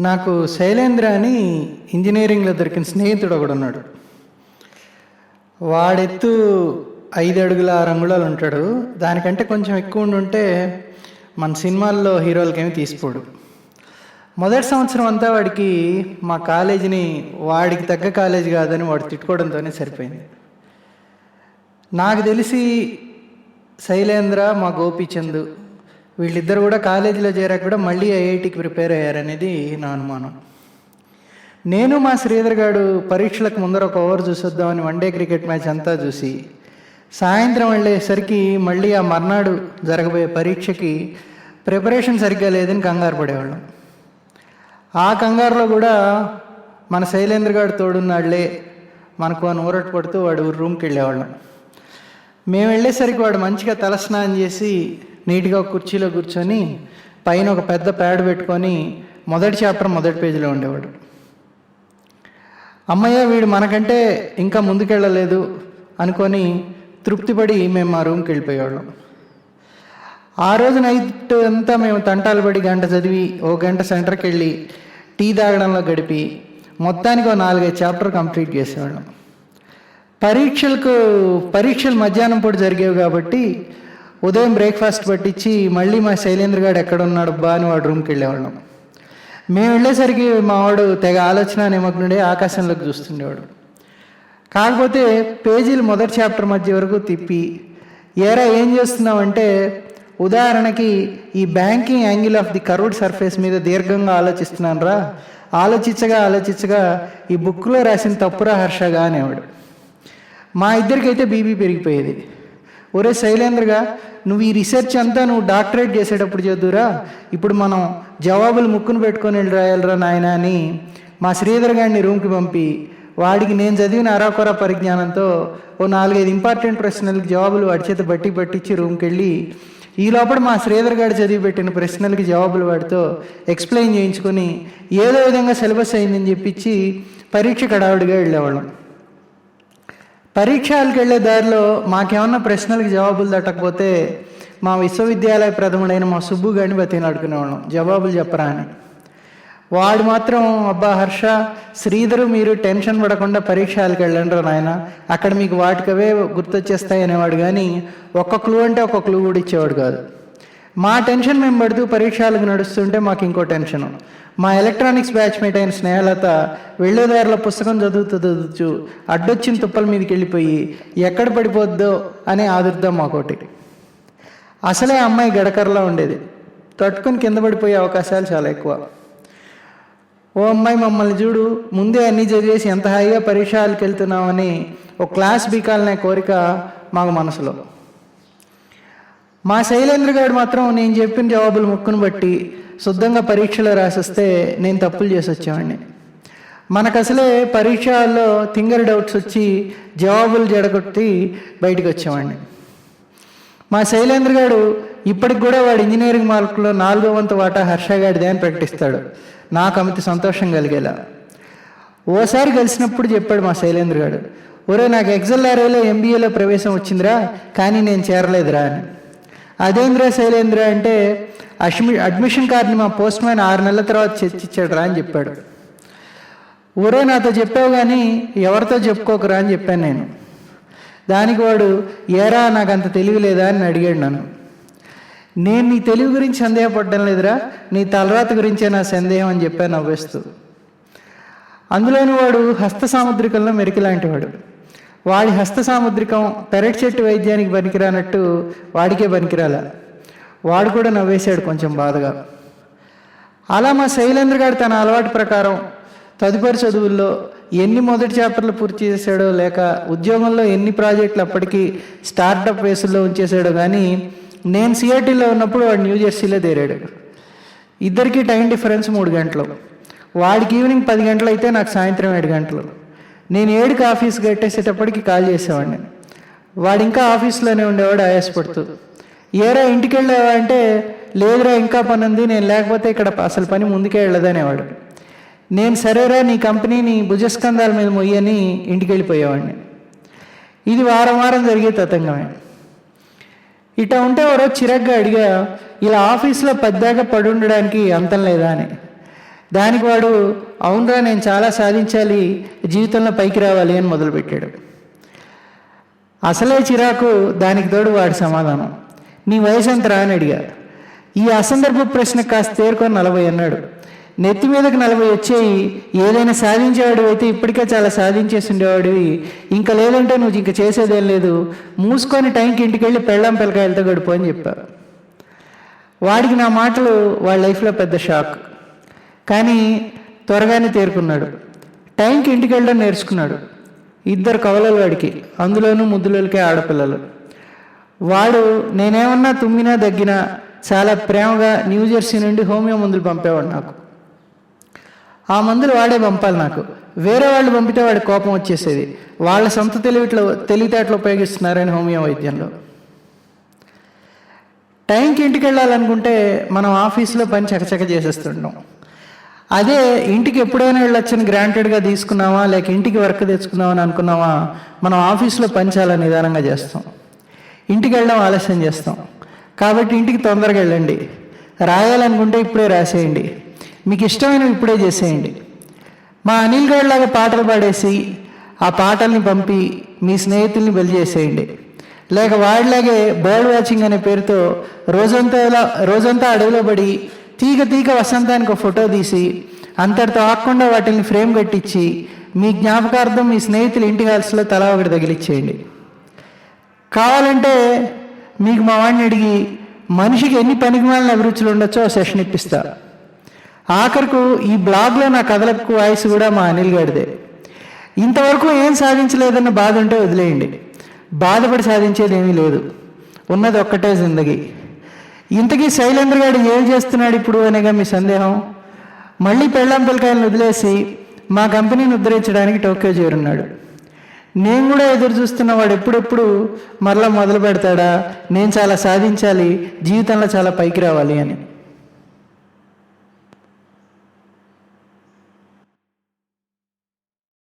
నాకు శైలేంద్ర అని ఇంజనీరింగ్లో దొరికిన స్నేహితుడు ఒకడు ఉన్నాడు. వాడెత్తు ఐదు అడుగుల ఆరు ఉంటాడు. దానికంటే కొంచెం ఎక్కువ ఉంటే మన సినిమాల్లో హీరోలకేమి తీసిపోడు. మొదటి సంవత్సరం అంతా వాడికి మా కాలేజీని వాడికి తగ్గ కాలేజీ కాదని వాడు తిట్టుకోవడంతోనే సరిపోయింది. నాకు తెలిసి శైలేంద్ర మా గోపీచంద్ వీళ్ళిద్దరు కూడా కాలేజీలో చేరాక కూడా మళ్ళీ ఐఐటికి ప్రిపేర్ అయ్యారనేది నా అనుమానం. నేను మా శ్రీధర్ గారు పరీక్షలకు ముందర ఒక ఓవర్ చూసొద్దామని వన్డే క్రికెట్ మ్యాచ్ అంతా చూసి సాయంత్రం వెళ్ళేసరికి మళ్ళీ ఆ మర్నాడు జరగబోయే పరీక్షకి ప్రిపరేషన్ సరిగ్గా లేదని కంగారు పడేవాళ్ళం. ఆ కంగారులో కూడా మన శైలేంద్ర గారు తోడున్నాళ్ళే మనకు అని ఊరట పడుతూ వాడు రూమ్కి వెళ్ళేవాళ్ళం. మేము వెళ్ళేసరికి వాడు మంచిగా తలస్నానం చేసి నీట్గా కుర్చీలో కూర్చొని పైన ఒక పెద్ద ప్యాడ్ పెట్టుకొని మొదటి చాప్టర్ మొదటి పేజీలో ఉండేవాడు. అమ్మయ్య వీడు మనకంటే ఇంకా ముందుకెళ్ళలేదు అనుకొని తృప్తిపడి మేము మా రూమ్కి వెళ్ళిపోయేవాళ్ళం. ఆ రోజు నైట్ అంతా మేము తంటాలు పడి గంట చదివి ఓ గంట సెంటర్కి వెళ్ళి టీ తాగడంలో గడిపి మొత్తానికి ఓ నాలుగైదు చాప్టర్ కంప్లీట్ చేసేవాళ్ళం. పరీక్షలకు పరీక్షలు మధ్యాహ్నం పూట జరిగేవి కాబట్టి ఉదయం బ్రేక్ఫాస్ట్ పట్టించి మళ్ళీ మా శైలేంద్ర గారు ఎక్కడ ఉన్నాడు బా అని వాడు రూమ్కి వెళ్ళేవాళ్ళం. మేము వెళ్ళేసరికి మా వాడు తెగ ఆలోచన నిమగ్నుడే ఆకాశంలోకి చూస్తుండేవాడు. కాకపోతే పేజీలు మొదటి చాప్టర్ మధ్య వరకు తిప్పి ఏరా ఏం చేస్తున్నావంటే ఉదాహరణకి ఈ banking angle of the curved surface మీద దీర్ఘంగా ఆలోచిస్తున్నాను రా ఆలోచించగా ఆలోచించగా ఈ బుక్లో రాసిన తప్పురా హర్షగా అనేవాడు. మా ఇద్దరికైతే బీబీ పెరిగిపోయేది. ఒరే శైలేంద్రగా నువ్వు ఈ రీసెర్చ్ అంతా నువ్వు డాక్టరేట్ చేసేటప్పుడు చదువురా ఇప్పుడు మనం జవాబులు ముక్కును పెట్టుకొని వెళ్ళి రాయాలిరా నాయన అని మా శ్రీధర్ గారిని రూమ్కి పంపి వాడికి నేను చదివిన అరాకొర పరిజ్ఞానంతో ఓ నాలుగైదు ఇంపార్టెంట్ ప్రశ్నలకు జవాబులు వాడి చేత బట్టి పట్టించి రూమ్కి వెళ్ళి ఈ లోపల మా శ్రీధర్ గారు చదివి పెట్టిన ప్రశ్నలకి జవాబులు వాడితో ఎక్స్ప్లెయిన్ చేయించుకొని ఏదో విధంగా సిలబస్ అయిందని చెప్పించి పరీక్ష కడావుడిగా వెళ్ళేవాళ్ళం. పరీక్షలకు వెళ్ళే దారిలో మాకేమన్నా ప్రశ్నలకు జవాబులు దట్టకపోతే మా విశ్వవిద్యాలయ ప్రథముడైన మా సుబ్బు గారిని బతిలాడుకునేవాళ్ళం జవాబులు చెప్పరా అని. వాడు మాత్రం అబ్బా హర్ష శ్రీధరు మీరు టెన్షన్ పడకుండా పరీక్షలకు వెళ్ళండి నాయన. అక్కడ మీకు వాటికవే గుర్తొచ్చేస్తాయి అనేవాడు కానీ ఒక్క క్లూ అంటే ఒక్క క్లూ కూడా ఇచ్చేవాడు కాదు. మా టెన్షన్ మేము పడుతూ పరీక్షలకు నడుస్తుంటే మాకు ఇంకో టెన్షన్. మా ఎలక్ట్రానిక్స్ బ్యాచ్మేట్ అయిన స్నేహలత వెళ్ళేదారుల పుస్తకం చదువుతూ చదువుతూ అడ్డొచ్చిన తుప్పల మీదకి వెళ్ళిపోయి ఎక్కడ పడిపోద్దో అనే ఆదుర్దాం మాకోటి. అసలే అమ్మాయి గడకరలా ఉండేది. తట్టుకొని కింద పడిపోయే అవకాశాలు చాలా ఎక్కువ. ఓ అమ్మాయి మమ్మల్ని చూడు ముందే అన్నీ చదివేసి ఎంత హాయిగా పరీక్షలకు వెళ్తున్నామని ఓ క్లాస్ బీకాలనే కోరిక మాకు మనసులో. మా శైలేంద్ర గారు మాత్రం నేను చెప్పిన జవాబులు ముక్కును బట్టి శుద్ధంగా పరీక్షలో రాసిస్తే నేను తప్పులు చేసి వచ్చేవాడిని. మనకు అసలే పరీక్షల్లో థింగర్ డౌట్స్ వచ్చి జవాబులు జడగొట్టి బయటకు వచ్చేవాడిని. మా శైలేంద్ర గారు ఇప్పటికి కూడా వాడు ఇంజనీరింగ్ మార్కులో నాలుగో వంతు వాటా హర్ష గారిదే అని ప్రకటిస్తాడు. నాకు అమిత సంతోషం కలిగేలా. ఓసారి కలిసినప్పుడు చెప్పాడు మా శైలేంద్ర గారు ఒరే నాకు ఎగ్జల్ ఎంబీఏలో ప్రవేశం వచ్చిందిరా కానీ నేను చేరలేదురా అని. అదేంద్ర శైలేంద్ర అంటే అడ్మి అడ్మిషన్ కార్డుని మా పోస్ట్ మ్యాన్ ఆరు నెలల తర్వాత చర్చించాడు రా అని చెప్పాడు. ఊరే నాతో చెప్పావు కానీ ఎవరితో చెప్పుకోకరా అని చెప్పాను నేను. దానికి వాడు ఏరా నాకు అంత తెలివి లేదా? అని అడిగాడు నన్ను. నేను నీ తెలివి గురించి సందేహపడ్డం లేదురా నీ తలరాత గురించే నా సందేహం అని చెప్పాను నవ్వేస్తూ. అందులోని వాడు హస్త సాముద్రికంలో మెరికి లాంటి వాడి హస్త సాముద్రికం పెరటి చెట్టు వైద్యానికి పనికిరానట్టు వాడికే పనికిరాల. వాడు కూడా నవ్వేశాడు కొంచెం బాధగా. అలా మా శైలేంద్ర గారు తన అలవాటు ప్రకారం తదుపరి చదువుల్లో ఎన్ని మొదటి చాప్టర్లు పూర్తి చేశాడో లేక ఉద్యోగంలో ఎన్ని ప్రాజెక్టులు అప్పటికీ స్టార్టప్ వేసుల్లో ఉంచేశాడో కానీ నేను సిఆర్టీలో ఉన్నప్పుడు వాడు న్యూ జెర్సీలో తేరాడు. ఇద్దరికి టైం డిఫరెన్స్ మూడు గంటలు. వాడికి ఈవినింగ్ పది గంటలు అయితే నాకు సాయంత్రం ఏడు గంటలు. నేను ఏడుకి ఆఫీస్ కట్టేసేటప్పటికి కాల్ చేసేవాడిని. వాడు ఇంకా ఆఫీస్లోనే ఉండేవాడు ఆయాసపడుతూ ఏరా ఇంటికి వెళ్ళావా అంటే లేదురా ఇంకా పని ఉంది నేను లేకపోతే ఇక్కడ అసలు పని ముందుకే వెళ్ళదనేవాడు. నేను సరేరా నీ కంపెనీని భుజస్కంధాల మీద మొయ్యని ఇంటికి వెళ్ళిపోయేవాడిని ఇది వారం వారం జరిగే తతంగమే. ఇట్లా ఉంటే ఎవరో చిరగ్గా అడిగా ఇలా ఆఫీస్లో పెద్దగా పడి ఉండడానికి అంతం లేదా అని. దానికి వాడు అవునరా నేను చాలా సాధించాలి జీవితంలో పైకి రావాలి అని మొదలుపెట్టాడు. అసలే చిరాకు దానికి తోడు వాడి సమాధానం. నీ వయసు ఎంత అని అడిగా. ఈ అసందర్భ ప్రశ్న కాస్త తేరుకొని నలభై అన్నాడు. నెత్తి మీదకి నలభై వచ్చేయి. ఏదైనా సాధించేవాడు అయితే ఇప్పటికే చాలా సాధించేసి ఉండేవాడివి. ఇంకా లేదంటే నువ్వు ఇంక చేసేదేం లేదు. మూసుకొని టైంకి ఇంటికి వెళ్ళి పెళ్ళాం పిల్లకాయలతో గడుపు అని చెప్పా. వాడికి నా మాటలు వాళ్ళ లైఫ్లో పెద్ద షాక్. కానీ త్వరగానే తేరుకున్నాడు. టైంకి ఇంటికి వెళ్ళడం నేర్చుకున్నాడు. ఇద్దరు కవలలు వాడికి అందులోనూ ముద్దులకే ఆడపిల్లలు. వాడు నేనేమన్నా తుమ్మినా దగ్గినా చాలా ప్రేమగా న్యూజెర్సీ నుండి హోమియో మందులు పంపేవాడు నాకు. ఆ మందులు వాడే పంపాలి నాకు. వేరే వాళ్ళు పంపితే వాడి కోపం వచ్చేసేది. వాళ్ళ సొంత తెలివిట్లో తెలివితేటలు ఉపయోగిస్తున్నారని హోమియో వైద్యంలో. టైంకి ఇంటికి వెళ్ళాలనుకుంటే మనం ఆఫీస్లో పని చకచక చేసేస్తుంటాం. అదే ఇంటికి ఎప్పుడైనా వెళ్ళొచ్చని గ్రాంటెడ్గా తీసుకున్నామా లేక ఇంటికి వర్క్ తెచ్చుకుందామని అనుకున్నామా మనం ఆఫీస్లో పని చాలా నిదానంగా చేస్తాం. ఇంటికి వెళ్ళడం ఆలస్యం చేస్తాం. కాబట్టి ఇంటికి తొందరగా వెళ్ళండి. రాయాలనుకుంటే ఇప్పుడే రాసేయండి. మీకు ఇష్టమైనవి ఇప్పుడే చేసేయండి. మా అనిల్ గారిలాగా పాటలు పాడేసి ఆ పాటల్ని పంపి మీ స్నేహితుల్ని బలి చేసేయండి. లేక వాడిలాగే బర్డ్ వాచింగ్ అనే పేరుతో రోజంతా రోజంతా అడవిలో పడి తీగ తీగ వసంతానికి ఒక ఫోటో తీసి అంతటితో ఆకుండా వాటిని ఫ్రేమ్ కట్టించి మీ జ్ఞాపకార్థం మీ స్నేహితులు ఇంటి హాల్స్లో తలా ఒకటి తగిలిచ్చేయండి. కావాలంటే మీకు మా వాడిని అడిగి మనిషికి ఎన్ని పనికిమాలిన అభిరుచులు ఉండొచ్చో సెషన్ ఇప్పిస్తా. ఆఖరుకు ఈ బ్లాగ్లో నా కథలకు వాయిస్ కూడా మా అనిల్ గారిదే. ఇంతవరకు ఏం సాధించలేదన్న బాధ ఉంటే వదిలేయండి. బాధపడి సాధించేది ఏమీ లేదు. ఉన్నది ఒక్కటే జిందగీ. ఇంతకీ శైలేంద్ర గారు ఏం చేస్తున్నాడు ఇప్పుడు అనేగా మీ సందేహం? మళ్ళీ పెళ్ళాం పిల్లకాయలను వదిలేసి మా కంపెనీని ఉద్ధరించడానికి టోక్యో చేరున్నాడు. నేను కూడా ఎదురు చూస్తున్న వాడు ఎప్పుడెప్పుడు మరలా మొదలు పెడతాడా? నేను చాలా సాధించాలి జీవితంలో చాలా పైకి రావాలి అని.